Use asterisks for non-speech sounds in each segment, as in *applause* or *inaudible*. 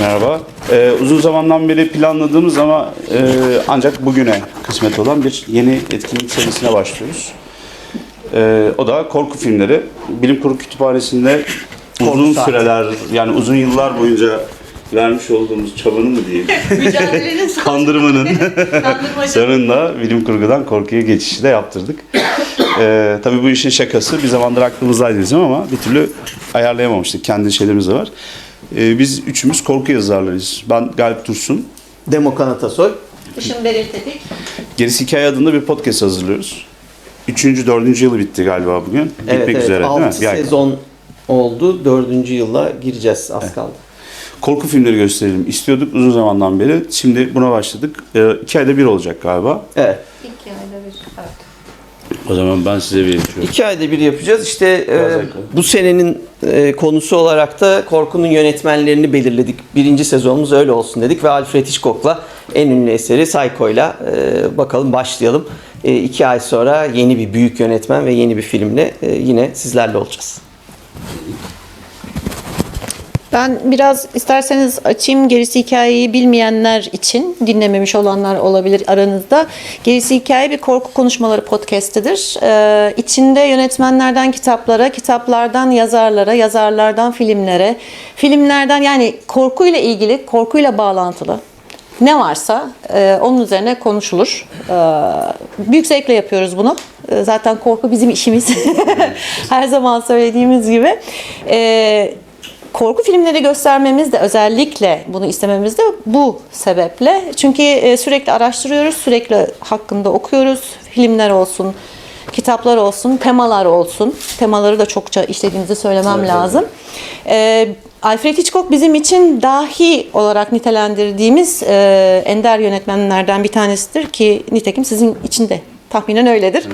Merhaba. Ee, uzun zamandan beri planladığımız ama e, ancak bugüne kısmet olan bir yeni etkinlik serisine başlıyoruz. Ee, o da korku filmleri. Bilim Kurgu Kütüphanesi'nde uzun saati. süreler, yani uzun yıllar boyunca vermiş olduğumuz çabanın mı diyeyim, *laughs* Mücadelenin kandırmanın *laughs* *laughs* Kandırmacı. sonunda bilim kurgudan korkuya geçişi de yaptırdık. *coughs* Ee, tabii bu işin şakası bir zamandır aklımızdaydı bizim ama bir türlü ayarlayamamıştık. Kendi şeylerimiz de var. Ee, biz üçümüz korku yazarlarıyız. Ben Galip Dursun. Demokan Atasoy. Işın belirtedik. Gerisi Hikaye adında bir podcast hazırlıyoruz. Üçüncü, dördüncü yılı bitti galiba bugün. Evet, Bitmek evet. üzere değil mi? 6 Bir ay. sezon oldu. Dördüncü yıla gireceğiz. Az kaldı. Korku filmleri gösterelim istiyorduk uzun zamandan beri. Şimdi buna başladık. Ee, iki ayda bir olacak galiba. Evet. İki ayda bir. Evet. O zaman ben size vereyim. İki ayda bir yapacağız. İşte e, bu senenin e, konusu olarak da korkunun yönetmenlerini belirledik. Birinci sezonumuz öyle olsun dedik ve Alfred Hitchcock'la en ünlü eseri Psycho'yla e, bakalım başlayalım. E, iki ay sonra yeni bir büyük yönetmen ve yeni bir filmle e, yine sizlerle olacağız. Ben biraz isterseniz açayım gerisi hikayeyi bilmeyenler için dinlememiş olanlar olabilir aranızda. Gerisi hikaye bir korku konuşmaları podcastidir. Ee, içinde yönetmenlerden kitaplara, kitaplardan yazarlara, yazarlardan filmlere, filmlerden yani korkuyla ilgili, korkuyla bağlantılı ne varsa e, onun üzerine konuşulur. E, büyük zevkle yapıyoruz bunu. E, zaten korku bizim işimiz. *laughs* Her zaman söylediğimiz gibi. E, korku filmleri göstermemiz de özellikle bunu istememiz de bu sebeple. Çünkü e, sürekli araştırıyoruz, sürekli hakkında okuyoruz. Filmler olsun, kitaplar olsun, temalar olsun. Temaları da çokça işlediğinizi söylemem Evet, lazım. E, Alfred Hitchcock bizim için dahi olarak nitelendirdiğimiz e, ender yönetmenlerden bir tanesidir ki nitekim sizin için de tahminen öyledir.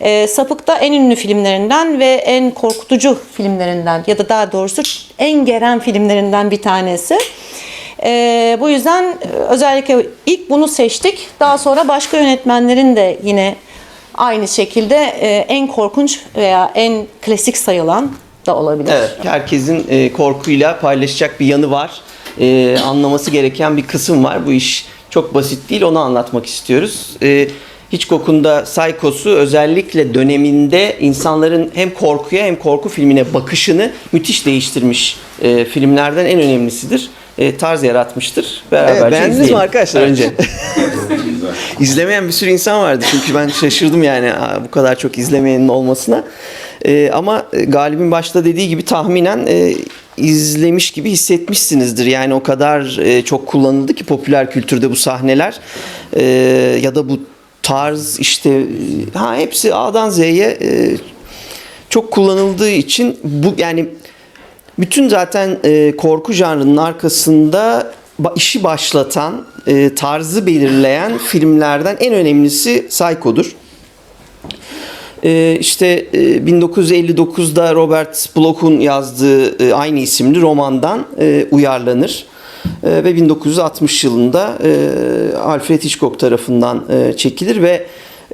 E, Sapık'ta en ünlü filmlerinden ve en korkutucu filmlerinden ya da daha doğrusu en geren filmlerinden bir tanesi. E, bu yüzden e, özellikle ilk bunu seçtik. Daha sonra başka yönetmenlerin de yine aynı şekilde e, en korkunç veya en klasik sayılan da olabilir. Evet, herkesin e, korkuyla paylaşacak bir yanı var. E, anlaması gereken bir kısım var. Bu iş çok basit değil, onu anlatmak istiyoruz. E, Hitchcock'un da Psycho'su özellikle döneminde insanların hem korkuya hem korku filmine bakışını müthiş değiştirmiş e, filmlerden en önemlisidir. E, tarz yaratmıştır. Beraberce Evet, beğendiniz mi izleyelim. arkadaşlar önce? *laughs* İzlemeyen bir sürü insan vardı çünkü ben şaşırdım yani bu kadar çok izlemeyenin olmasına. Ee, ama e, Galip'in başta dediği gibi tahminen e, izlemiş gibi hissetmişsinizdir. Yani o kadar e, çok kullanıldı ki popüler kültürde bu sahneler E, ya da bu tarz işte ha hepsi A'dan Z'ye e, çok kullanıldığı için bu yani bütün zaten e, korku janrının arkasında işi başlatan, e, tarzı belirleyen filmlerden en önemlisi Psycho'dur. E, işte e, 1959'da Robert Bloch'un yazdığı e, aynı isimli romandan e, uyarlanır. E, ve 1960 yılında e, Alfred Hitchcock tarafından e, çekilir ve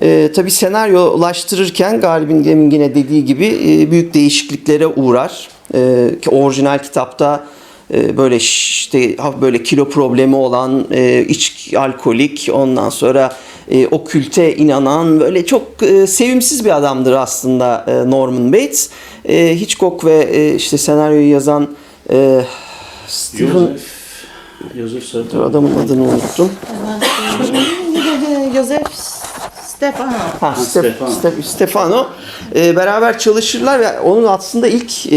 e, tabii senaryolaştırırken Galip'in demin yine dediği gibi e, büyük değişikliklere uğrar. E, orijinal kitapta e, böyle işte böyle kilo problemi olan e, iç alkolik ondan sonra e, okülte inanan böyle çok e, sevimsiz bir adamdır aslında e, Norman Bates. E, Hitchcock ve e, işte senaryoyu yazan e, Stephen Joseph, Joseph Sartre. adamın adını unuttum. Joseph Stefano. Ha, Stefano. Stefano. Stefano e, beraber çalışırlar ve onun aslında ilk e,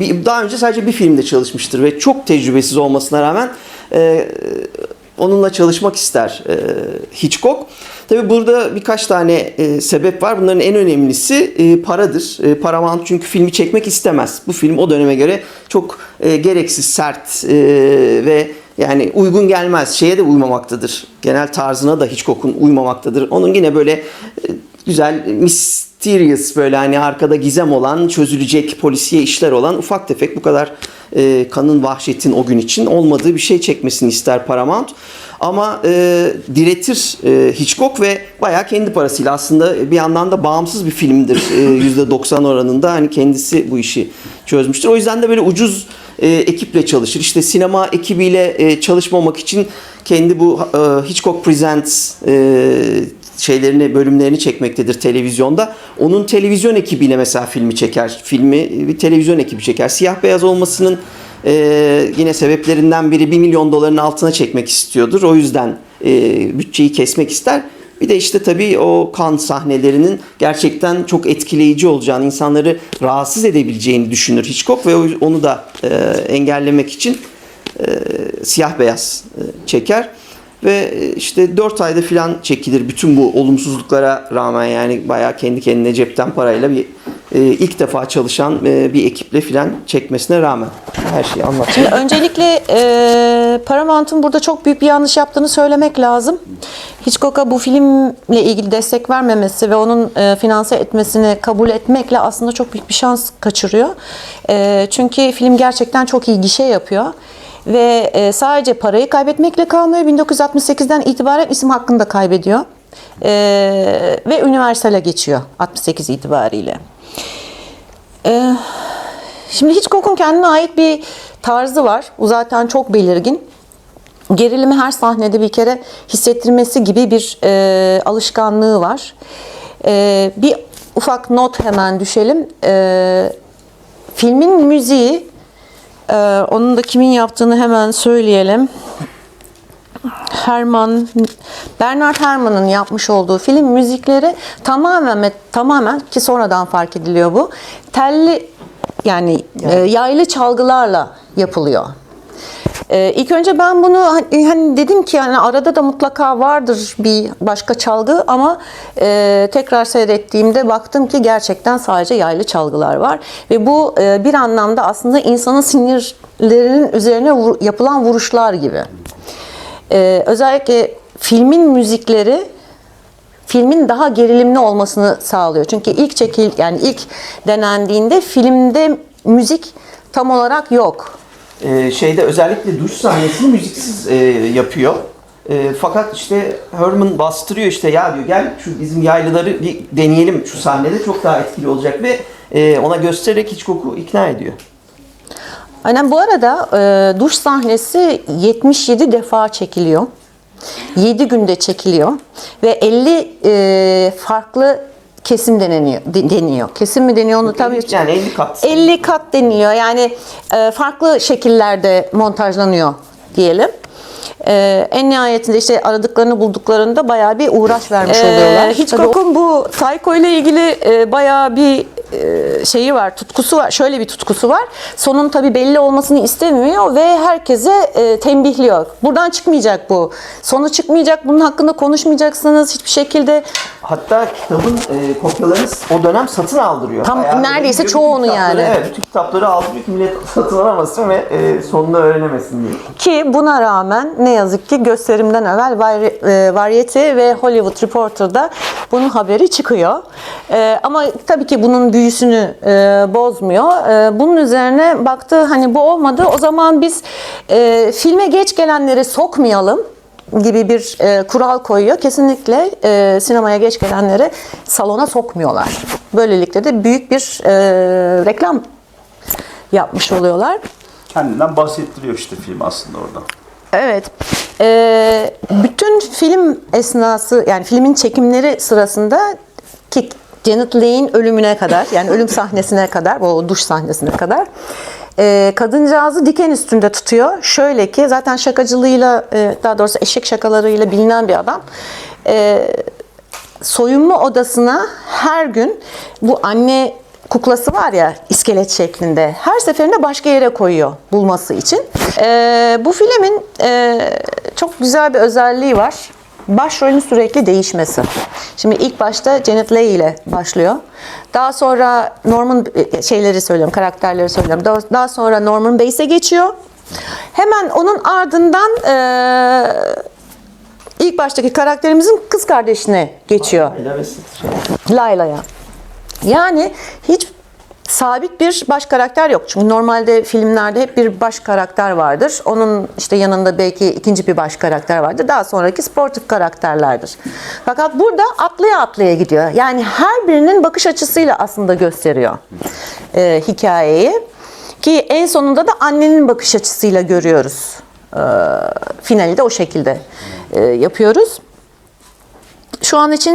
bir, daha önce sadece bir filmde çalışmıştır ve çok tecrübesiz olmasına rağmen e, onunla çalışmak ister e, Hitchcock. Tabi burada birkaç tane e, sebep var. Bunların en önemlisi e, paradır. E, Paramount çünkü filmi çekmek istemez. Bu film o döneme göre çok e, gereksiz, sert e, ve yani uygun gelmez. Şeye de uymamaktadır. Genel tarzına da Hitchcock'un uymamaktadır. Onun yine böyle e, güzel mysterious böyle hani arkada gizem olan çözülecek polisiye işler olan ufak tefek bu kadar e, kanın vahşetin o gün için olmadığı bir şey çekmesini ister Paramount. Ama e, diretir e, Hitchcock ve bayağı kendi parasıyla aslında bir yandan da bağımsız bir filmdir. E, *laughs* %90 oranında hani kendisi bu işi çözmüştür. O yüzden de böyle ucuz e, ekiple çalışır. İşte sinema ekibiyle e, çalışmamak için kendi bu e, Hitchcock Presents e, şeylerini bölümlerini çekmektedir televizyonda. Onun televizyon ekibiyle mesela filmi çeker. Filmi bir televizyon ekibi çeker. Siyah beyaz olmasının e, yine sebeplerinden biri 1 milyon doların altına çekmek istiyordur. O yüzden e, bütçeyi kesmek ister. Bir de işte tabii o kan sahnelerinin gerçekten çok etkileyici olacağını, insanları rahatsız edebileceğini düşünür Hitchcock ve onu da e, engellemek için e, siyah beyaz e, çeker. Ve e, işte 4 ayda filan çekilir bütün bu olumsuzluklara rağmen yani bayağı kendi kendine cepten parayla bir e, ilk defa çalışan e, bir ekiple filan çekmesine rağmen her şeyi anlatıyor. Öncelikle e, Paramount'un burada çok büyük bir yanlış yaptığını söylemek lazım. Hitchcock'a bu filmle ilgili destek vermemesi ve onun e, finanse etmesini kabul etmekle aslında çok büyük bir şans kaçırıyor. E, çünkü film gerçekten çok iyi gişe yapıyor. Ve e, sadece parayı kaybetmekle kalmıyor. 1968'den itibaren isim hakkını da kaybediyor. E, ve Universal'e geçiyor 68 itibariyle. E, Şimdi Hitchcock'un kendine ait bir tarzı var. Bu zaten çok belirgin. Gerilimi her sahnede bir kere hissettirmesi gibi bir e, alışkanlığı var. E, bir ufak not hemen düşelim. E, filmin müziği, e, onun da kimin yaptığını hemen söyleyelim. Herman Bernard Herrmann'ın yapmış olduğu film müzikleri tamamen tamamen ki sonradan fark ediliyor bu. Telli yani e, yaylı çalgılarla yapılıyor. Ee, ilk önce ben bunu hani, hani dedim ki yani arada da mutlaka vardır bir başka çalgı ama e, tekrar seyrettiğimde baktım ki gerçekten sadece yaylı çalgılar var ve bu e, bir anlamda aslında insanın sinirlerinin üzerine vur- yapılan vuruşlar gibi. Ee, özellikle filmin müzikleri filmin daha gerilimli olmasını sağlıyor. Çünkü ilk çekil yani ilk denendiğinde filmde müzik tam olarak yok. Ee, şeyde özellikle duş sahnesini müziksiz e, yapıyor. E, fakat işte Herman bastırıyor işte ya diyor gel şu bizim yaylıları bir deneyelim şu sahnede çok daha etkili olacak ve e, ona göstererek Hitchcock'u ikna ediyor. Aynen bu arada e, duş sahnesi 77 defa çekiliyor. 7 günde çekiliyor ve 50 e, farklı kesim deneniyor, de- deniyor. Kesim mi deniyor onu tabii Yani 50 kat. 50 kat deniliyor. Yani e, farklı şekillerde montajlanıyor diyelim. E, en nihayetinde işte aradıklarını bulduklarında bayağı bir uğraş vermiş oluyorlar. Hitchcock'un bu Psycho ile ilgili e, bayağı bir e, şeyi var, tutkusu var. Şöyle bir tutkusu var. Sonun tabii belli olmasını istemiyor ve herkese e, tembihliyor. Buradan çıkmayacak bu. Sonu çıkmayacak. Bunun hakkında konuşmayacaksınız hiçbir şekilde. Hatta kitabın e, kopyalarını o dönem satın aldırıyor. Tam Bayağı neredeyse böyle çoğunu yani. Evet bütün kitapları aldırıyor ki millet *laughs* satın alamasın ve e, sonunu öğrenemesin diye. Ki buna rağmen ne yazık ki gösterimden evvel e, Variety ve Hollywood Reporter'da bunun haberi çıkıyor. E, ama tabii ki bunun büyüsünü e, bozmuyor. E, bunun üzerine baktı hani bu olmadı o zaman biz e, filme geç gelenleri sokmayalım gibi bir e, kural koyuyor. Kesinlikle e, sinemaya geç gelenleri salona sokmuyorlar. Böylelikle de büyük bir e, reklam yapmış oluyorlar. Kendinden bahsettiriyor işte film aslında orada. Evet. Ee, bütün film esnası yani filmin çekimleri sırasında ki Janet Leigh'in ölümüne kadar yani ölüm sahnesine kadar o duş sahnesine kadar e, kadıncağızı diken üstünde tutuyor. Şöyle ki zaten şakacılığıyla e, daha doğrusu eşek şakalarıyla bilinen bir adam. E, soyunma odasına her gün bu anne kuklası var ya iskelet şeklinde her seferinde başka yere koyuyor bulması için. Ee, bu filmin e, çok güzel bir özelliği var. Başrolün sürekli değişmesi. Şimdi ilk başta Janet Leigh ile başlıyor. Daha sonra Norman e, şeyleri söylüyorum, karakterleri söylüyorum. Daha, sonra Norman Bates geçiyor. Hemen onun ardından e, ilk baştaki karakterimizin kız kardeşine geçiyor. Layla'ya. Yani hiç sabit bir baş karakter yok. Çünkü normalde filmlerde hep bir baş karakter vardır. Onun işte yanında belki ikinci bir baş karakter vardır. Daha sonraki sportif karakterlerdir. Fakat burada atlaya atlaya gidiyor. Yani her birinin bakış açısıyla aslında gösteriyor e, hikayeyi. Ki en sonunda da annenin bakış açısıyla görüyoruz. Ee, finali de o şekilde e, yapıyoruz. Şu an için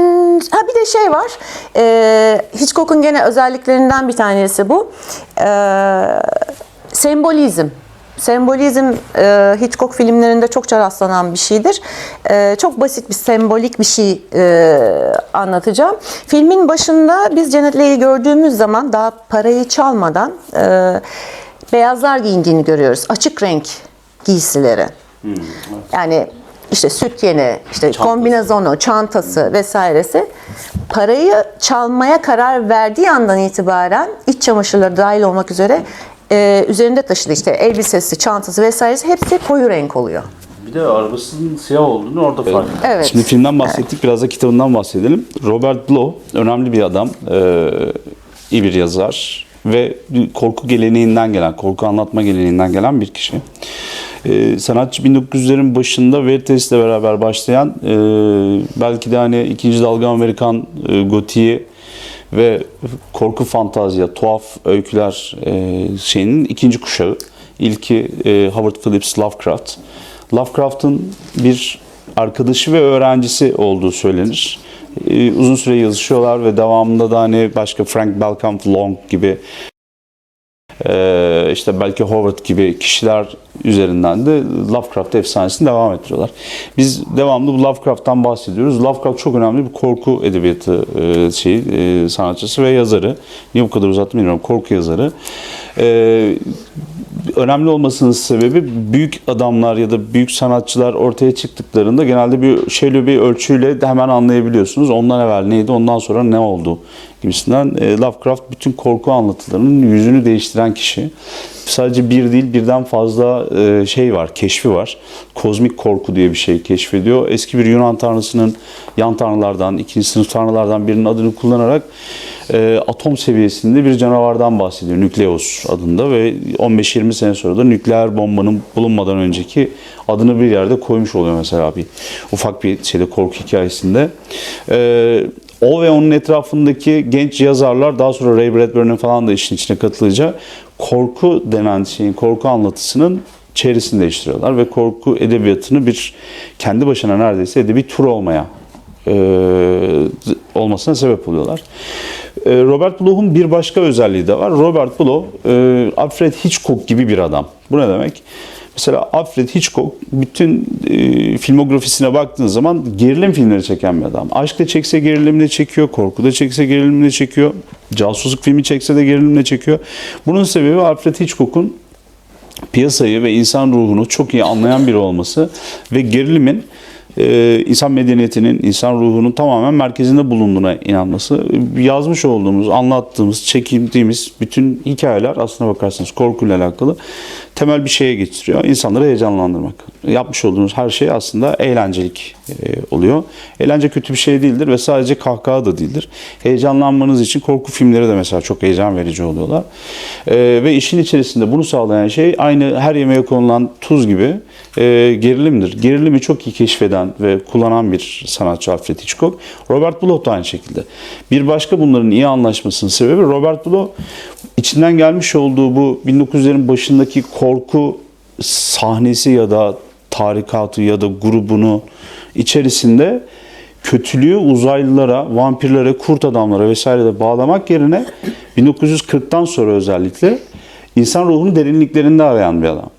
ha bir de şey var. E, Hitchcock'un gene özelliklerinden bir tanesi bu. E, sembolizm. Sembolizm e, Hitchcock filmlerinde çokça rastlanan bir şeydir. E, çok basit bir sembolik bir şey e, anlatacağım. Filmin başında biz Janet Leigh'i gördüğümüz zaman daha parayı çalmadan e, beyazlar giyindiğini görüyoruz. Açık renk giysileri. Yani işte süt yeni, işte kombinezonu, çantası vesairesi parayı çalmaya karar verdiği andan itibaren iç çamaşırları dahil olmak üzere e, üzerinde taşıdığı işte elbisesi, çantası vesairesi hepsi koyu renk oluyor. Bir de arabasının siyah olduğunu orada fark ettim. Evet. Şimdi filmden bahsettik, biraz da kitabından bahsedelim. Robert Blow önemli bir adam, ee, iyi bir yazar ve korku geleneğinden gelen, korku anlatma geleneğinden gelen bir kişi. Ee, sanatçı 1900'lerin başında Veritas ile beraber başlayan e, belki de hani ikinci dalga Amerikan e, gotiği ve korku fantazya, tuhaf öyküler e, şeyinin ikinci kuşağı. İlki e, Howard Phillips Lovecraft. Lovecraft'ın bir arkadaşı ve öğrencisi olduğu söylenir. E, uzun süre yazışıyorlar ve devamında da hani başka Frank Belcamp Long gibi ee, işte belki Howard gibi kişiler üzerinden de Lovecraft efsanesini devam ettiriyorlar. Biz devamlı bu Lovecraft'tan bahsediyoruz. Lovecraft çok önemli bir korku edebiyatı e, şeyi, e, sanatçısı ve yazarı. Niye bu kadar uzattım bilmiyorum. Korku yazarı. Ee, önemli olmasının sebebi büyük adamlar ya da büyük sanatçılar ortaya çıktıklarında genelde bir şöyle bir ölçüyle de hemen anlayabiliyorsunuz. Ondan evvel neydi, ondan sonra ne oldu gibisinden. E, Lovecraft bütün korku anlatılarının yüzünü değiştiren kişi. Sadece bir değil birden fazla e, şey var, keşfi var. Kozmik korku diye bir şey keşfediyor. Eski bir Yunan tanrısının yan tanrılardan, ikinci sınıf tanrılardan birinin adını kullanarak e, atom seviyesinde bir canavardan bahsediyor. Nükleus adında ve 15-20 sene sonra da nükleer bombanın bulunmadan önceki adını bir yerde koymuş oluyor mesela bir ufak bir şeyde korku hikayesinde. E, o ve onun etrafındaki genç yazarlar daha sonra Ray Bradbury'nin falan da işin içine katılınca korku denen şeyin, korku anlatısının çevresini değiştiriyorlar ve korku edebiyatını bir kendi başına neredeyse edebi tur olmaya e, olmasına sebep oluyorlar. E, Robert Blough'un bir başka özelliği de var. Robert Blough, e, Alfred Hitchcock gibi bir adam. Bu ne demek? Mesela Alfred Hitchcock bütün e, filmografisine baktığın zaman gerilim filmleri çeken bir adam. Aşk da çekse gerilimle çekiyor, korku da çekse gerilimle çekiyor, casusluk filmi çekse de gerilimle çekiyor. Bunun sebebi Alfred Hitchcock'un piyasayı ve insan ruhunu çok iyi anlayan biri olması ve gerilimin e, insan medeniyetinin, insan ruhunun tamamen merkezinde bulunduğuna inanması. Yazmış olduğumuz, anlattığımız, çekindiğimiz bütün hikayeler aslına bakarsanız korkuyla alakalı temel bir şeye getiriyor. İnsanları heyecanlandırmak. Yapmış olduğumuz her şey aslında eğlencelik e, oluyor. Eğlence kötü bir şey değildir ve sadece kahkaha da değildir. Heyecanlanmanız için korku filmleri de mesela çok heyecan verici oluyorlar. E, ve işin içerisinde bunu sağlayan şey aynı her yemeğe konulan tuz gibi e, gerilimdir. Gerilimi çok iyi keşfeden ve kullanan bir sanatçı Alfred Hitchcock. Robert Bloch da aynı şekilde. Bir başka bunların iyi anlaşmasının sebebi Robert Bloch içinden gelmiş olduğu bu 1900'lerin başındaki korku sahnesi ya da tarikatı ya da grubunu içerisinde kötülüğü uzaylılara, vampirlere, kurt adamlara vesaire de bağlamak yerine 1940'tan sonra özellikle insan ruhunu derinliklerinde arayan bir adam.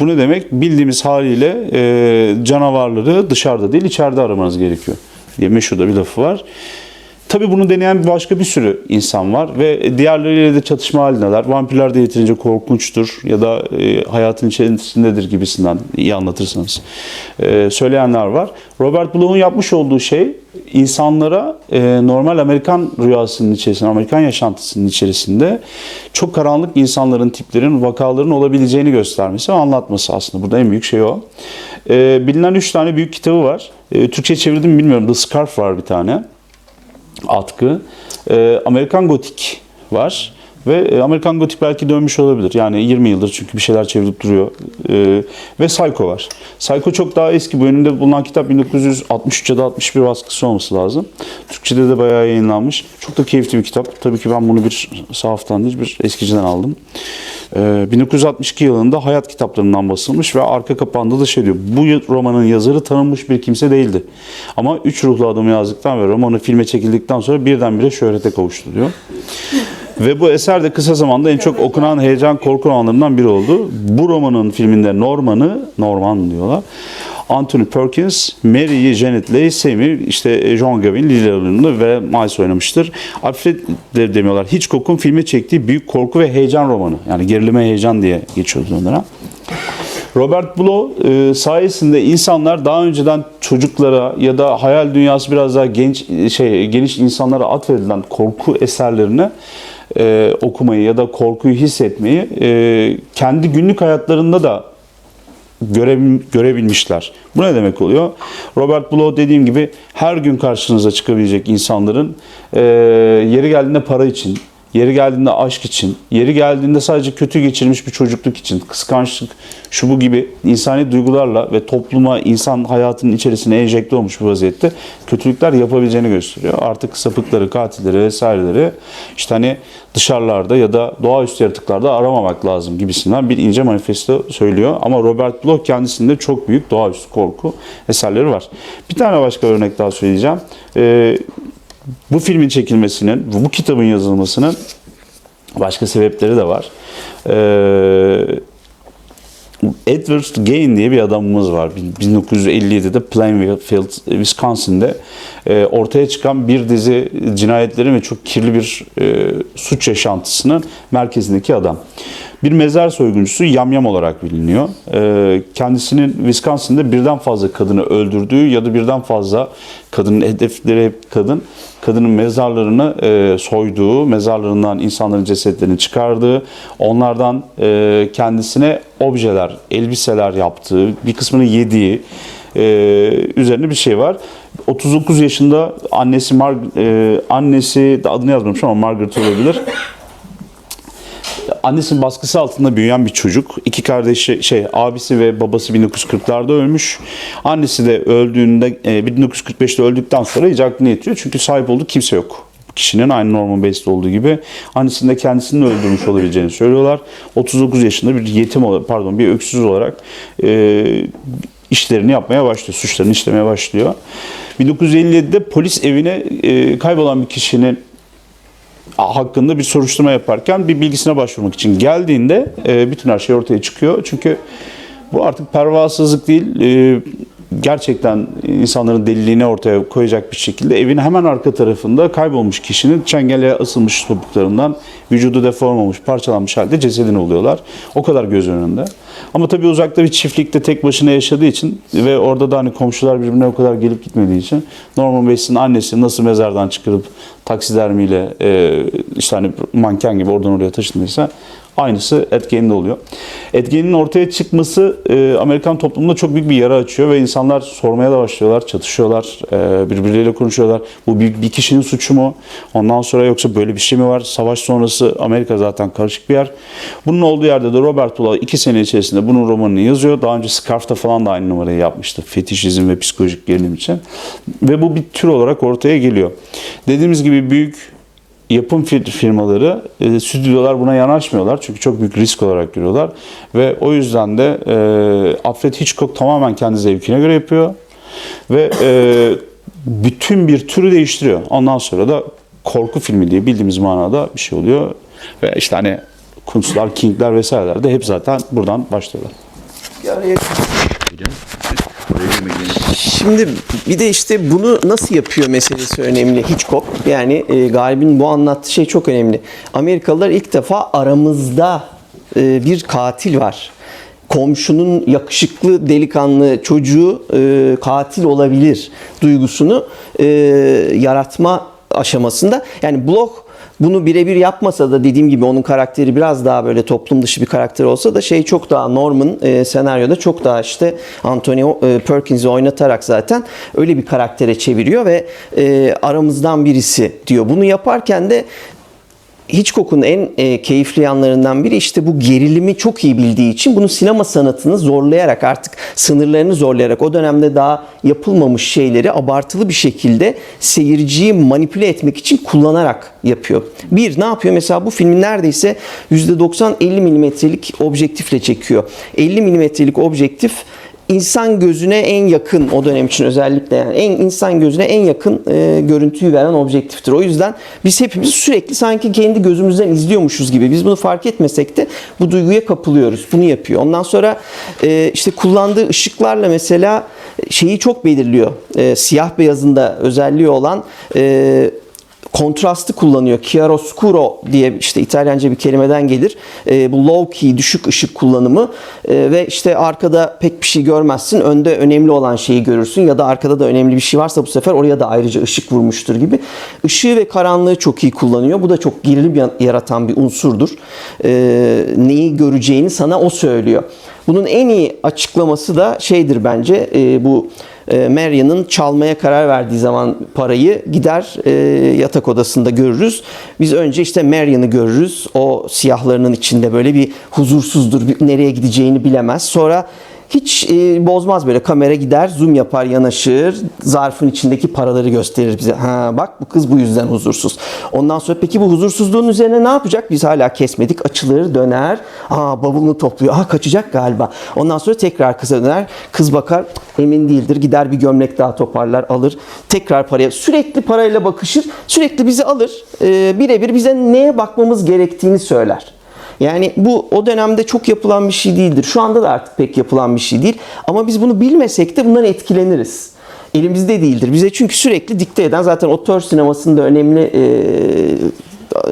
Bu ne demek? Bildiğimiz haliyle e, canavarları dışarıda değil içeride aramanız gerekiyor diye meşhur da bir lafı var. Tabi bunu deneyen başka bir sürü insan var ve diğerleriyle de çatışma halindeler. Vampirler de yeterince korkunçtur ya da e, hayatın içerisindedir gibisinden iyi anlatırsanız e, söyleyenler var. Robert Blough'un yapmış olduğu şey insanlara e, normal Amerikan rüyasının içerisinde, Amerikan yaşantısının içerisinde çok karanlık insanların, tiplerin, vakaların olabileceğini göstermesi ve anlatması aslında. Burada en büyük şey o. Bilinen üç tane büyük kitabı var. Türkçe çevirdim mi bilmiyorum. The Scarf var bir tane atkı. Ee, Amerikan Gotik var. Ve e, Amerikan Gotik belki dönmüş olabilir. Yani 20 yıldır çünkü bir şeyler çevirip duruyor. Ee, ve Psycho var. Psycho çok daha eski. Bu önünde bulunan kitap 1963 ya da 61 baskısı olması lazım. Türkçe'de de bayağı yayınlanmış. Çok da keyifli bir kitap. Tabii ki ben bunu bir sahaftan değil bir eskiciden aldım. Ee, 1962 yılında Hayat kitaplarından basılmış ve arka kapağında da şey diyor. Bu romanın yazarı tanınmış bir kimse değildi. Ama Üç Ruhlu Adamı yazdıktan ve romanı filme çekildikten sonra birdenbire şöhrete kavuştu diyor. Ve bu eser de kısa zamanda en çok okunan heyecan korku romanlarından biri oldu. Bu romanın filminde Norman'ı, Norman diyorlar. Anthony Perkins, Mary Janet Leigh, Sammy, işte John Gavin, Lily Allen'ı ve Miles oynamıştır. Alfred de demiyorlar. Hitchcock'un filme çektiği büyük korku ve heyecan romanı. Yani gerilime heyecan diye geçiyordu onlara. Robert Blow e, sayesinde insanlar daha önceden çocuklara ya da hayal dünyası biraz daha genç şey geniş insanlara atfedilen korku eserlerini e, okumayı ya da korkuyu hissetmeyi e, kendi günlük hayatlarında da görebil, görebilmişler. Bu ne demek oluyor? Robert Blow dediğim gibi her gün karşınıza çıkabilecek insanların e, yeri geldiğinde para için, yeri geldiğinde aşk için, yeri geldiğinde sadece kötü geçirmiş bir çocukluk için, kıskançlık, şu bu gibi insani duygularla ve topluma, insan hayatının içerisine enjekte olmuş bir vaziyette kötülükler yapabileceğini gösteriyor. Artık sapıkları, katilleri vesaireleri işte hani dışarılarda ya da doğaüstü yaratıklarda aramamak lazım gibisinden bir ince manifesto söylüyor. Ama Robert Bloch kendisinde çok büyük doğaüstü korku eserleri var. Bir tane başka örnek daha söyleyeceğim. Ee, bu filmin çekilmesinin, bu kitabın yazılmasının başka sebepleri de var. Ee, Edward Gain diye bir adamımız var. 1957'de Plainfield, Wisconsin'de e, ortaya çıkan bir dizi cinayetlerin ve çok kirli bir e, suç yaşantısının merkezindeki adam. Bir mezar soyguncusu yamyam olarak biliniyor. E, kendisinin Wisconsin'de birden fazla kadını öldürdüğü ya da birden fazla kadının hedefleri hep kadın, kadının mezarlarını e, soyduğu, mezarlarından insanların cesetlerini çıkardığı, onlardan e, kendisine objeler, elbiseler yaptığı, bir kısmını yediği e, üzerine bir şey var. 39 yaşında annesi Mar annesi adını yazmamış ama Margaret olabilir. Annesinin baskısı altında büyüyen bir çocuk. İki kardeşi şey abisi ve babası 1940'larda ölmüş. Annesi de öldüğünde e, 1945'te öldükten sonra aklını yetiriyor. Çünkü sahip olduğu kimse yok. Kişinin aynı Norman Bates olduğu gibi annesinin de kendisini öldürmüş olabileceğini söylüyorlar. 39 yaşında bir yetim olarak pardon bir öksüz olarak e, işlerini yapmaya başlıyor. Suçlarını işlemeye başlıyor. 1957'de polis evine e, kaybolan bir kişinin hakkında bir soruşturma yaparken bir bilgisine başvurmak için geldiğinde e, bütün her şey ortaya çıkıyor. Çünkü bu artık pervasızlık değil, e, gerçekten insanların deliliğini ortaya koyacak bir şekilde evin hemen arka tarafında kaybolmuş kişinin çengele asılmış topuklarından vücudu deform olmuş, parçalanmış halde cesedini buluyorlar. O kadar göz önünde. Ama tabii uzakta bir çiftlikte tek başına yaşadığı için ve orada da hani komşular birbirine o kadar gelip gitmediği için Norman Bates'in annesi nasıl mezardan çıkarıp taksidermiyle e, işte hani manken gibi oradan oraya taşındıysa aynısı Ed Gein'de oluyor. Ed Gein'in ortaya çıkması e, Amerikan toplumunda çok büyük bir yara açıyor ve insanlar sormaya da başlıyorlar, çatışıyorlar, e, birbirleriyle konuşuyorlar. Bu bir, bir kişinin suçu mu? Ondan sonra yoksa böyle bir şey mi var? Savaş sonrası Amerika zaten karışık bir yer. Bunun olduğu yerde de Robert Ula iki sene içerisinde bunun romanını yazıyor. Daha önce Scarf'ta falan da aynı numarayı yapmıştı. Fetişizm ve psikolojik gerilim için. Ve bu bir tür olarak ortaya geliyor. Dediğimiz gibi büyük yapım fir- firmaları, e, stüdyolar buna yanaşmıyorlar. Çünkü çok büyük risk olarak görüyorlar. Ve o yüzden de e, Alfred Hitchcock tamamen kendi zevkine göre yapıyor. Ve e, bütün bir türü değiştiriyor. Ondan sonra da korku filmi diye bildiğimiz manada bir şey oluyor. Ve işte hani Kunstler, King'ler vesaireler de hep zaten buradan başlıyorlar. Şimdi bir de işte bunu nasıl yapıyor meselesi önemli Hitchcock. Yani e, Galip'in bu anlattığı şey çok önemli. Amerikalılar ilk defa aramızda e, bir katil var. Komşunun yakışıklı delikanlı çocuğu e, katil olabilir duygusunu e, yaratma aşamasında. Yani Bloch bunu birebir yapmasa da dediğim gibi onun karakteri biraz daha böyle toplum dışı bir karakter olsa da şey çok daha Norman e, senaryoda çok daha işte Anthony e, Perkins'i oynatarak zaten öyle bir karaktere çeviriyor ve e, aramızdan birisi diyor. Bunu yaparken de Hitchcock'un en e, keyifli yanlarından biri işte bu gerilimi çok iyi bildiği için bunu sinema sanatını zorlayarak artık sınırlarını zorlayarak o dönemde daha yapılmamış şeyleri abartılı bir şekilde seyirciyi manipüle etmek için kullanarak yapıyor. Bir ne yapıyor? Mesela bu filmin neredeyse %90 50 milimetrelik objektifle çekiyor. 50 milimetrelik objektif insan gözüne en yakın o dönem için özellikle yani en insan gözüne en yakın e, görüntüyü veren objektiftir. O yüzden biz hepimiz sürekli sanki kendi gözümüzden izliyormuşuz gibi. Biz bunu fark etmesek de bu duyguya kapılıyoruz. Bunu yapıyor. Ondan sonra e, işte kullandığı ışıklarla mesela şeyi çok belirliyor. E, siyah beyazında özelliği olan e, kontrastı kullanıyor. Chiaroscuro diye işte İtalyanca bir kelimeden gelir. E, bu low key düşük ışık kullanımı E, ve işte arkada pek bir şey görmezsin. Önde önemli olan şeyi görürsün ya da arkada da önemli bir şey varsa bu sefer oraya da ayrıca ışık vurmuştur gibi. Işığı ve karanlığı çok iyi kullanıyor. Bu da çok gerilim ya- yaratan bir unsurdur. E, neyi göreceğini sana o söylüyor. Bunun en iyi açıklaması da şeydir bence e, bu e, Marian'ın çalmaya karar verdiği zaman parayı gider e, yatak odasında görürüz. Biz önce işte Marian'ı görürüz. O siyahlarının içinde böyle bir huzursuzdur. nereye gideceğini bilemez. Sonra hiç e, bozmaz böyle kamera gider zoom yapar yanaşır zarfın içindeki paraları gösterir bize. Ha bak bu kız bu yüzden huzursuz. Ondan sonra peki bu huzursuzluğun üzerine ne yapacak? Biz hala kesmedik açılır döner. Aa bavulunu topluyor. Aa kaçacak galiba. Ondan sonra tekrar kıza döner. Kız bakar emin değildir. Gider bir gömlek daha toparlar alır. Tekrar paraya sürekli parayla bakışır. Sürekli bizi alır. E, birebir bize neye bakmamız gerektiğini söyler. Yani bu o dönemde çok yapılan bir şey değildir. Şu anda da artık pek yapılan bir şey değil. Ama biz bunu bilmesek de bundan etkileniriz. Elimizde değildir. Bize çünkü sürekli dikte eden zaten otör sinemasında önemli e,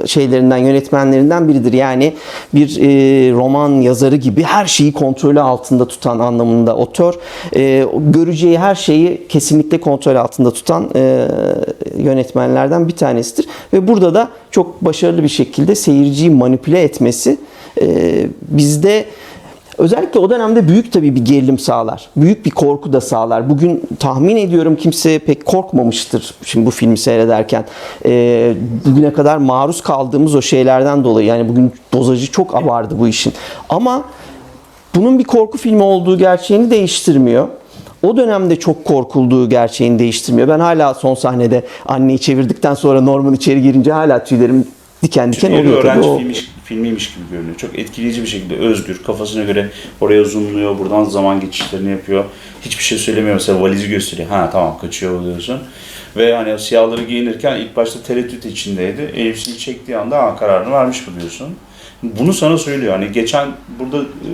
şeylerinden, yönetmenlerinden biridir. Yani bir e, roman yazarı gibi her şeyi kontrolü altında tutan anlamında otör. E, göreceği her şeyi kesinlikle kontrol altında tutan e, yönetmenlerden bir tanesidir. Ve burada da çok başarılı bir şekilde seyirciyi manipüle etmesi e, bizde Özellikle o dönemde büyük tabii bir gerilim sağlar. Büyük bir korku da sağlar. Bugün tahmin ediyorum kimse pek korkmamıştır şimdi bu filmi seyrederken. Ee, bugüne kadar maruz kaldığımız o şeylerden dolayı. Yani bugün dozajı çok abardı bu işin. Ama bunun bir korku filmi olduğu gerçeğini değiştirmiyor. O dönemde çok korkulduğu gerçeğini değiştirmiyor. Ben hala son sahnede anneyi çevirdikten sonra Norman içeri girince hala tüylerim diken diken Çünkü oluyor. öğrenci O- filmiymiş, filmiymiş gibi görünüyor. Çok etkileyici bir şekilde özgür, kafasına göre oraya zoomluyor, buradan zaman geçişlerini yapıyor. Hiçbir şey söylemiyor mesela valizi gösteriyor. Ha tamam kaçıyor diyorsun. Ve hani siyahları giyinirken ilk başta tereddüt içindeydi. Elbisini çektiği anda ha kararını vermiş bu diyorsun. Bunu sana söylüyor. Hani geçen burada e,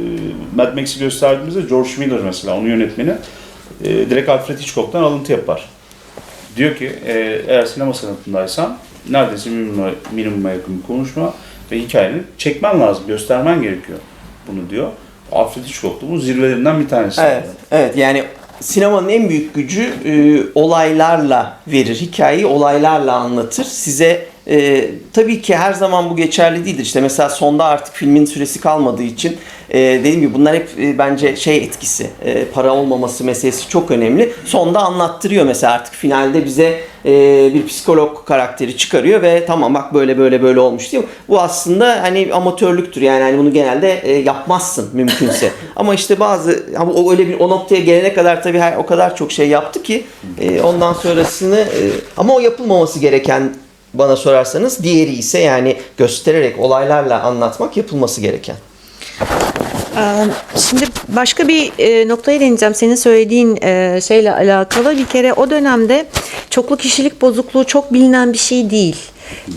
Mad Max'i gösterdiğimizde George Miller mesela onun yönetmeni e, direkt Alfred Hitchcock'tan alıntı yapar. Diyor ki e, eğer sinema sanatındaysan neredeyse minimuma, minimuma yakın bir konuşma ve hikayeni çekmen lazım, göstermen gerekiyor bunu diyor. Alfred Hitchcock da bunun zirvelerinden bir tanesi. Evet, evet yani sinemanın en büyük gücü e, olaylarla verir. Hikayeyi olaylarla anlatır. Size e, tabii ki her zaman bu geçerli değildir. İşte mesela sonda artık filmin süresi kalmadığı için e, dediğim gibi bunlar hep e, bence şey etkisi. e, para olmaması meselesi çok önemli. Sonda anlattırıyor mesela artık finalde bize e, bir psikolog karakteri çıkarıyor ve tamam bak böyle böyle böyle olmuş diyor. Bu aslında hani amatörlüktür yani hani bunu genelde e, yapmazsın mümkünse. *laughs* Ama işte bazı ama o öyle bir o noktaya gelene kadar tabii her, o kadar çok şey yaptı ki e, ondan sonrasını e, ama o yapılmaması gereken bana sorarsanız diğeri ise yani göstererek olaylarla anlatmak yapılması gereken. Ee, Şimdi başka bir e, noktaya değineceğim. Senin söylediğin e, şeyle alakalı. Bir kere o dönemde çoklu kişilik bozukluğu çok bilinen bir şey değil.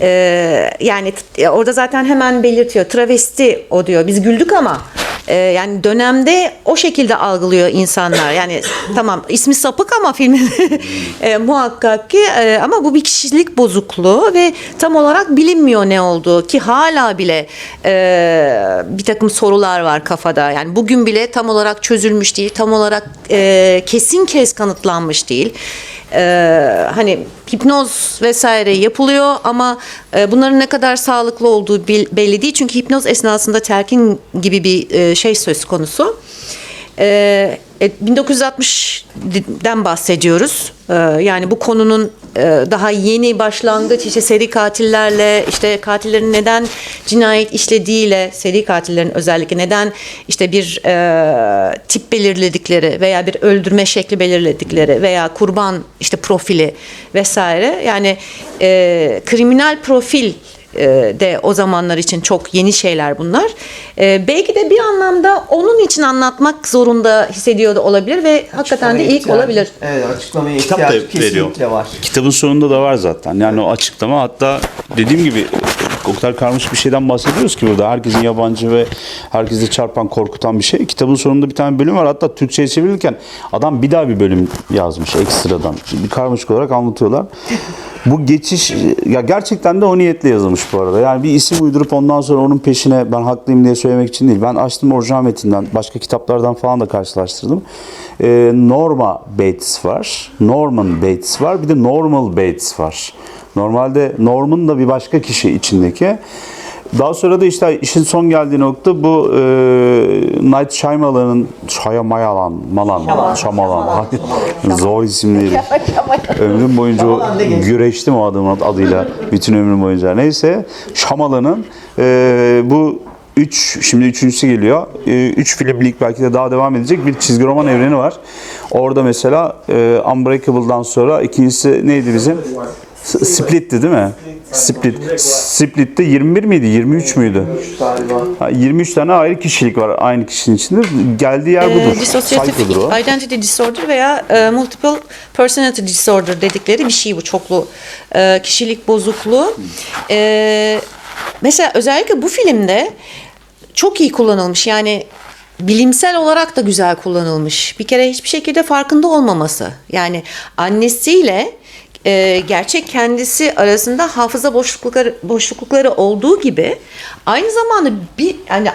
Ee, yani t- orada zaten hemen belirtiyor. Travesti o diyor. Biz güldük ama e, yani dönemde o şekilde algılıyor insanlar. Yani *coughs* tamam ismi sapık ama filmin *laughs* e, muhakkak ki e, ama bu bir kişilik bozukluğu ve tam olarak bilinmiyor ne olduğu ki hala bile e, bir takım sorular var kafada. Yani bugün bile tam olarak çözülmüş değil, tam olarak e, kesin kez kanıtlanmış değil. E, hani hipnoz vesaire yapılıyor ama e, bunların ne kadar sağlıklı olduğu belli değil. Çünkü hipnoz esnasında telkin gibi bir e, şey söz konusu. Ee, e, 1960'den bahsediyoruz. Ee, yani bu konunun e, daha yeni başlangıç işte seri katillerle işte katillerin neden cinayet işlediğiyle seri katillerin özellikle neden işte bir e, tip belirledikleri veya bir öldürme şekli belirledikleri veya kurban işte profili vesaire yani e, kriminal profil e, de o zamanlar için çok yeni şeyler bunlar. E, belki de bir anlamda onun için anlatmak zorunda hissediyor da olabilir ve hakikaten de ilk İhtiyacı- olabilir. Evet açıklamaya Kitap da ihtiyacı veriyor. kesinlikle var. Kitabın sonunda da var zaten. Yani o açıklama hatta dediğim gibi o kadar karmaşık bir şeyden bahsediyoruz ki burada. Herkesin yabancı ve herkesi çarpan, korkutan bir şey. Kitabın sonunda bir tane bölüm var. Hatta Türkçe'ye çevirirken adam bir daha bir bölüm yazmış ekstradan. Bir karmaşık olarak anlatıyorlar. Bu geçiş ya gerçekten de o niyetle yazılmış bu arada. Yani bir isim uydurup ondan sonra onun peşine ben haklıyım diye söylemek için değil. Ben açtım orijinal metinden, başka kitaplardan falan da karşılaştırdım. Ee, Norma Bates var. Norman Bates var. Bir de Normal Bates var. Normalde Norman da bir başka kişi içindeki. Daha sonra da işte işin son geldiği nokta bu e, Night Shyamalan'ın Shyamalan, Malan, Shyamalan. Zor isimleri. *laughs* ömrüm boyunca o güreştim o adamın adıyla bütün ömrüm boyunca. Neyse Shyamalan'ın e, bu Üç, şimdi üçüncüsü geliyor. Ee, Üç filmlik belki de daha devam edecek bir çizgi roman evreni var. Orada mesela e, Unbreakable'dan sonra ikincisi neydi bizim? Split'ti değil mi? Split. Split'te 21 miydi? 23 müydü? Galiba. Ha, 23 tane ayrı kişilik var aynı kişinin içinde. Geldiği yer budur. Ee, Dissociative o. Identity Disorder veya e, Multiple Personality Disorder dedikleri bir şey bu çoklu e, kişilik bozukluğu. E, mesela özellikle bu filmde çok iyi kullanılmış yani bilimsel olarak da güzel kullanılmış. Bir kere hiçbir şekilde farkında olmaması. Yani annesiyle e, gerçek kendisi arasında hafıza boşlukları boşlukları olduğu gibi aynı zamanda bir yani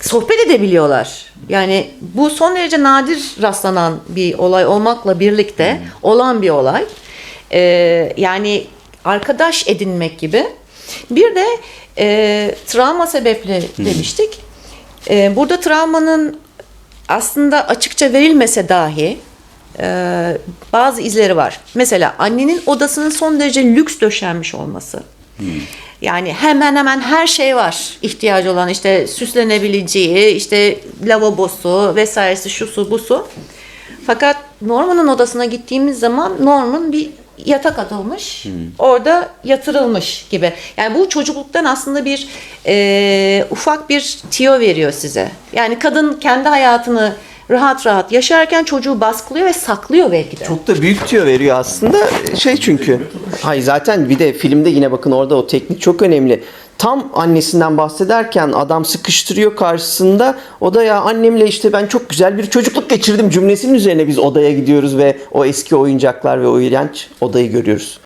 sohbet edebiliyorlar. Yani bu son derece nadir rastlanan bir olay olmakla birlikte olan bir olay. Ee, yani arkadaş edinmek gibi. Bir de e, travma sebepleri demiştik. E, burada travmanın aslında açıkça verilmese dahi e, bazı izleri var. Mesela annenin odasının son derece lüks döşenmiş olması. Yani hemen hemen her şey var ihtiyacı olan işte süslenebileceği işte lavabosu vesairesi şusu busu. Fakat Norman'ın odasına gittiğimiz zaman Norman bir yatak atılmış orada yatırılmış gibi. Yani bu çocukluktan aslında bir e, ufak bir tiyo veriyor size. Yani kadın kendi hayatını rahat rahat yaşarken çocuğu baskılıyor ve saklıyor belki de. Çok da büyük tüyo veriyor aslında. Şey çünkü. Hayır zaten bir de filmde yine bakın orada o teknik çok önemli. Tam annesinden bahsederken adam sıkıştırıyor karşısında. O da ya annemle işte ben çok güzel bir çocukluk geçirdim cümlesinin üzerine biz odaya gidiyoruz ve o eski oyuncaklar ve o iğrenç odayı görüyoruz.